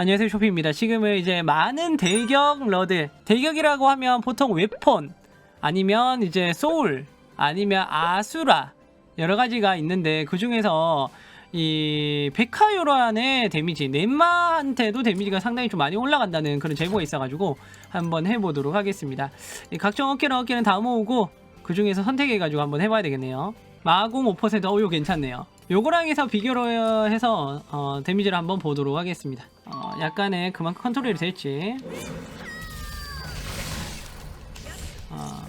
안녕하세요 쇼피입니다. 지금은 이제 많은 대격 러드 대격이라고 하면 보통 웨폰 아니면 이제 소울 아니면 아수라 여러 가지가 있는데 그 중에서 이 베카요란의 데미지 넷마한테도 데미지가 상당히 좀 많이 올라간다는 그런 제보가 있어가지고 한번 해보도록 하겠습니다. 이 각종 어깨는 어깨는 다 모으고 그 중에서 선택해가지고 한번 해봐야 되겠네요. 마공 5% 어요 괜찮네요. 요거랑 해서 비교로 해서 어, 데미지를 한번 보도록 하겠습니다. 어, 약간의 그만큼 컨트롤이 될지. 어,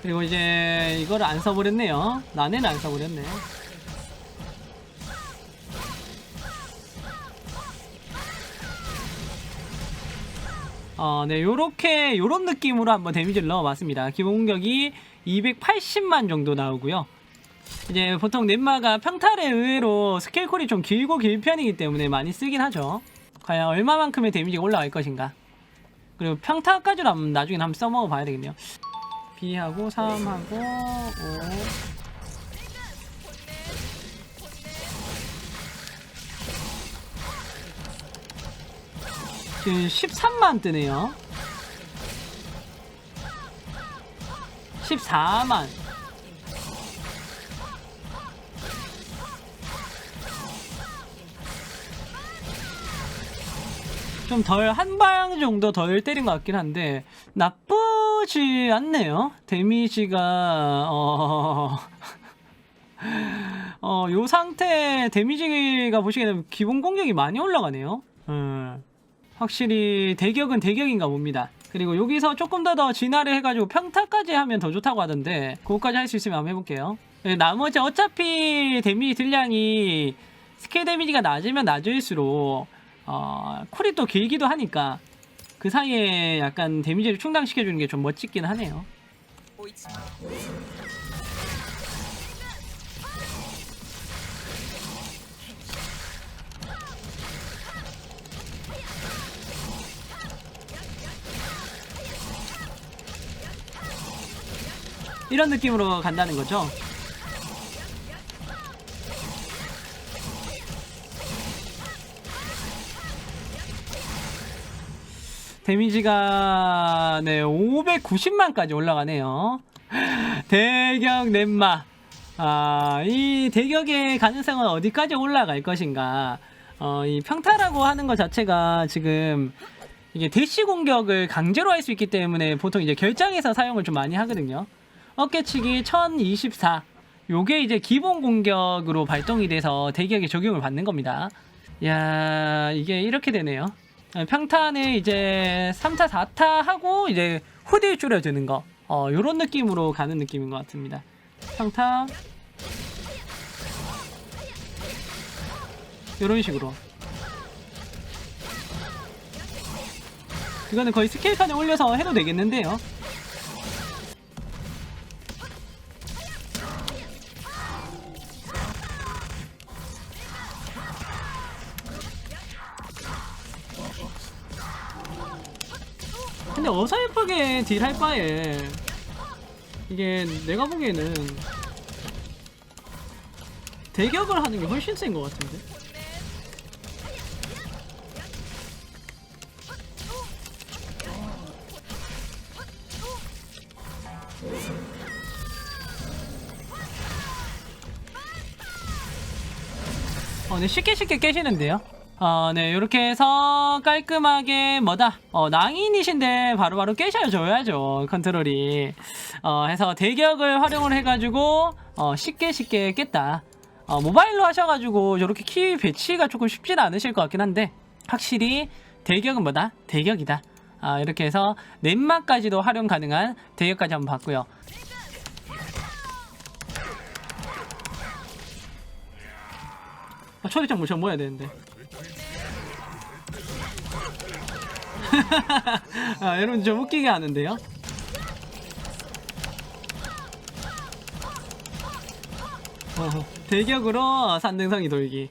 그리고 이제 이거를 안 써버렸네요. 나는 안 써버렸네. 어, 네, 요렇게, 요런 느낌으로 한번 데미지를 넣어봤습니다. 기본 공격이 280만 정도 나오고요. 이제 보통 넷마가 평탈에 의외로 스킬콜이 좀 길고 길 편이기 때문에 많이 쓰긴 하죠. 과연 얼마만큼의 데미지가 올라갈 것인가. 그리고 평타까지도 한번 나중에 한번 써먹어 봐야 되겠네요. B하고 3하고 5. 지금 13만 뜨네요. 14만. 좀 덜 한 방 정도 덜 때린 것 같긴 한데 나쁘지 않네요. 데미지가 어. 어, 요 상태 데미지가 보시게 되면 기본 공격이 많이 올라가네요. 음. 확실히 대격은 대격인가 봅니다. 그리고 여기서 조금 더 더 진화를 해가지고 평타까지 하면 더 좋다고 하던데 그거까지 할 수 있으면 한번 해볼게요. 네, 나머지 어차피 데미지 딜량이 스킬 데미지가 낮으면 낮을수록 어, 쿨이 또 길기도 하니까 그 사이에 약간 데미지를 충당시켜주는 게 좀 멋지긴 하네요. 이런 느낌으로 간다는 거죠. 데미지가 네 590만까지 올라가네요. 대격 넷마. 아, 이 대격의 가능성은 어디까지 올라갈 것인가? 어, 이 평타라고 하는 것 자체가 지금 이게 대시 공격을 강제로 할 수 있기 때문에 보통 이제 결장에서 사용을 좀 많이 하거든요. 어깨치기 1024. 요게 이제 기본 공격으로 발동이 돼서 대격에 적용을 받는 겁니다. 야 이게 이렇게 되네요. 어, 평타는 이제 3타, 4타 하고 이제 후딜 줄여드는 거. 어, 요런 느낌으로 가는 느낌인 것 같습니다. 평타. 요런 식으로. 이거는 거의 스케일 칸에 올려서 해도 되겠는데요. 근데 어설프게 딜할 바에 이게 내가 보기에는 대격을 하는 게 훨씬 센 것 같은데 어, 네, 쉽게 쉽게 깨시는데요. 어, 네, 이렇게 해서 깔끔하게 뭐다, 어, 낭인이신데 바로바로 깨셔줘야죠, 컨트롤이. 어, 해서 대격을 활용을 해가지고, 어, 쉽게 쉽게 깼다. 어, 모바일로 하셔가지고 저렇게 키 배치가 조금 쉽진 않으실 것 같긴 한데, 확실히 대격은 뭐다? 대격이다. 아, 이렇게 해서 넷마까지도 활용 가능한 대격까지 한번 봤고요. 아, 초대장 모셔 모아야 되는데. 아, 여러분 좀 웃기게 하는데요. 어, 대격으로 산등성이 돌기.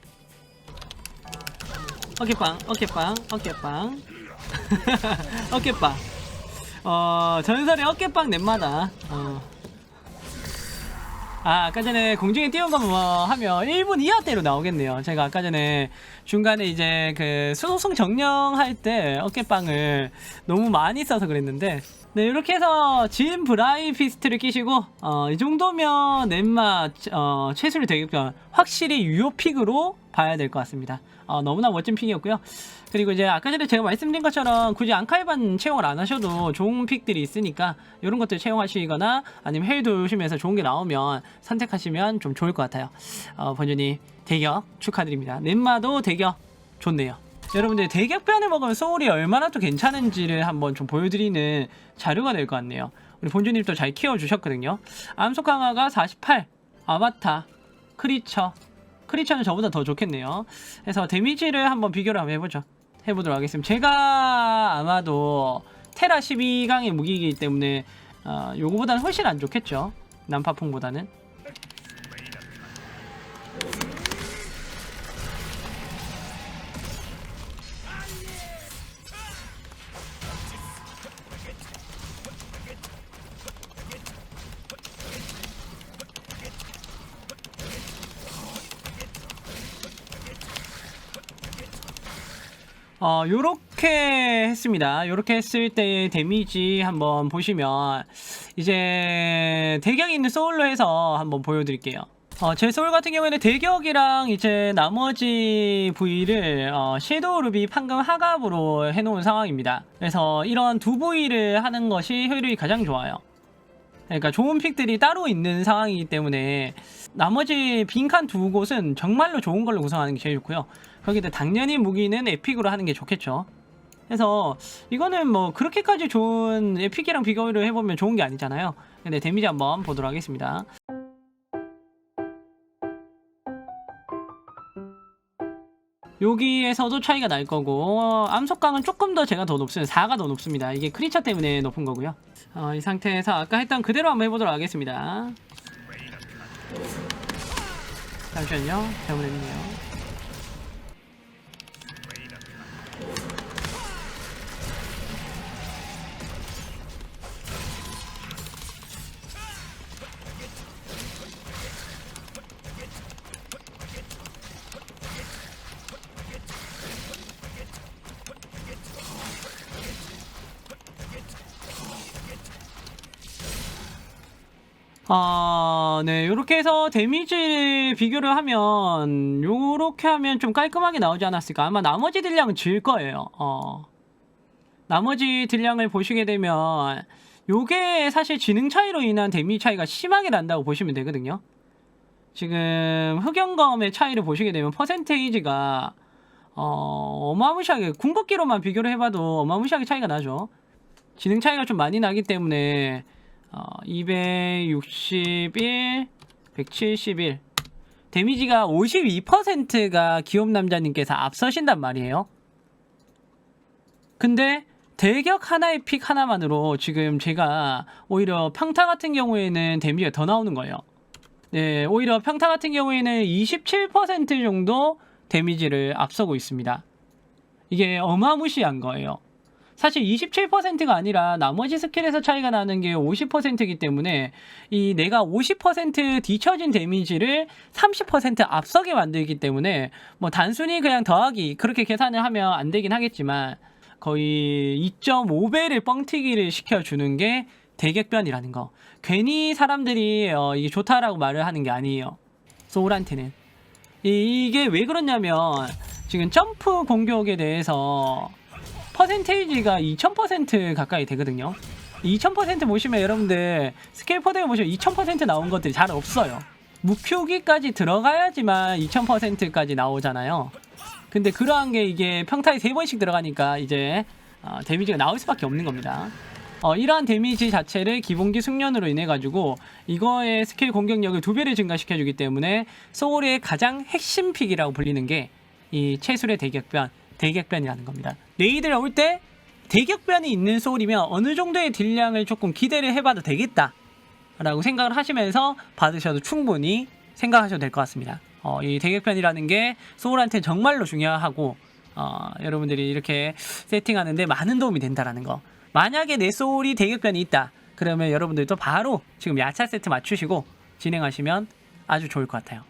어깨빵, 어깨빵, 어깨빵, 어깨빵. 어, 전설의 어깨빵 넷마다. 어. 아, 아까 전에 공중에 띄운 거뭐 하면 1분 이하대로 나오겠네요. 제가 아까 전에 중간에 이제 그 수소성 정령할 때 어깨빵을 너무 많이 써서 그랬는데 네, 이렇게 해서 진 브라이 피스트를 끼시고 어, 이 정도면 넷마 어, 최수를 대격변 확실히 유효 픽으로 봐야 될 것 같습니다. 어, 너무나 멋진 픽이었고요. 그리고 이제 아까 전에 제가 말씀드린 것처럼 굳이 앙카이반 채용을 안 하셔도 좋은 픽들이 있으니까 이런 것들 채용하시거나 아니면 해외 도심에서 좋은 게 나오면 선택하시면 좀 좋을 것 같아요. 어, 번준이 대격 축하드립니다. 넷마도 대격 좋네요. 여러분들 대격변을 먹으면 소울이 얼마나 또 괜찮은지를 한번 좀 보여드리는 자료가 될 것 같네요. 우리 본주님 또잘 키워주셨거든요. 암속 강화가 48, 아바타, 크리처. 크리처는 저보다 더 좋겠네요. 그래서 데미지를 한번 비교를 한번 해보죠. 해보도록 하겠습니다. 제가 아마도 테라 12강의 무기이기 때문에 어, 요거보다는 훨씬 안 좋겠죠. 난파풍보다는. 어, 요렇게 했습니다. 요렇게 했을 때의 데미지 한번 보시면, 이제, 대격이 있는 소울로 해서 한번 보여드릴게요. 어, 제 소울 같은 경우에는 대격이랑 이제 나머지 부위를, 어, 섀도우 루비 판금 하갑으로 해놓은 상황입니다. 그래서 이런 두 부위를 하는 것이 효율이 가장 좋아요. 그러니까 좋은 픽들이 따로 있는 상황이기 때문에 나머지 빈칸 두 곳은 정말로 좋은 걸로 구성하는 게 제일 좋고요. 거기다 당연히 무기는 에픽으로 하는 게 좋겠죠. 그래서 이거는 뭐 그렇게까지 좋은 에픽이랑 비교를 해보면 좋은 게 아니잖아요. 근데 데미지 한번 보도록 하겠습니다. 여기에서도 차이가 날 거고 어, 암속강은 조금 더 제가 더 높습니다. 4가 더 높습니다. 이게 크리처 때문에 높은 거고요. 어, 이 상태에서 아까 했던 그대로 한번 해보도록 하겠습니다. 잠시만요. 잘못했네요. 아, 네. 요렇게 해서 데미지 비교를 하면, 요렇게 하면 좀 깔끔하게 나오지 않았을까. 아마 나머지 딜량은 질 거예요. 어. 나머지 딜량을 보시게 되면, 요게 사실 지능 차이로 인한 데미지 차이가 심하게 난다고 보시면 되거든요. 지금 흑연검의 차이를 보시게 되면 퍼센테이지가 어, 어마무시하게 궁극기로만 비교를 해봐도 어마무시하게 차이가 나죠. 지능 차이가 좀 많이 나기 때문에 어, 261, 171 데미지가 52%가 기업 남자님께서 앞서신단 말이에요. 근데 대격 하나의 픽 하나만으로 지금 제가 오히려 평타 같은 경우에는 데미지가 더 나오는 거예요. 네, 오히려 평타 같은 경우에는 27% 정도 데미지를 앞서고 있습니다. 이게 어마무시한 거예요. 사실 27%가 아니라 나머지 스킬에서 차이가 나는 게 50%이기 때문에 이 내가 50% 뒤처진 데미지를 30% 앞서게 만들기 때문에 뭐 단순히 그냥 더하기 그렇게 계산을 하면 안 되긴 하겠지만 거의 2.5배를 뻥튀기를 시켜주는 게 대격변이라는 거. 괜히 사람들이 어, 이게 좋다라고 말을 하는 게 아니에요. 소울한테는. 이, 이게 왜 그러냐면 지금 점프 공격에 대해서 퍼센테이지가 2000% 가까이 되거든요. 2000% 보시면 여러분들 스케일 포대에 보시면 2000% 나온 것들이 잘 없어요. 무표기까지 들어가야지만 2000%까지 나오잖아요. 근데 그러한 게 이게 평타에 3번씩 들어가니까 이제 어, 데미지가 나올 수밖에 없는 겁니다. 어, 이러한 데미지 자체를 기본기 숙련으로 인해 가지고 이거의 스킬 공격력을 두 배를 증가시켜 주기 때문에 소울의 가장 핵심 픽이라고 불리는 게 이 채술의 대격변, 대격변이라는 겁니다. 레이드를 올 때 대격변이 있는 소울이면 어느 정도의 딜량을 조금 기대를 해봐도 되겠다. 라고 생각을 하시면서 받으셔도 충분히 생각하셔도 될 것 같습니다. 어, 이 대격변이라는 게 소울한테 정말로 중요하고 어, 여러분들이 이렇게 세팅하는데 많은 도움이 된다라는 거. 만약에 내 소울이 대격변이 있다. 그러면 여러분들도 바로 지금 야차 세트 맞추시고 진행하시면 아주 좋을 것 같아요.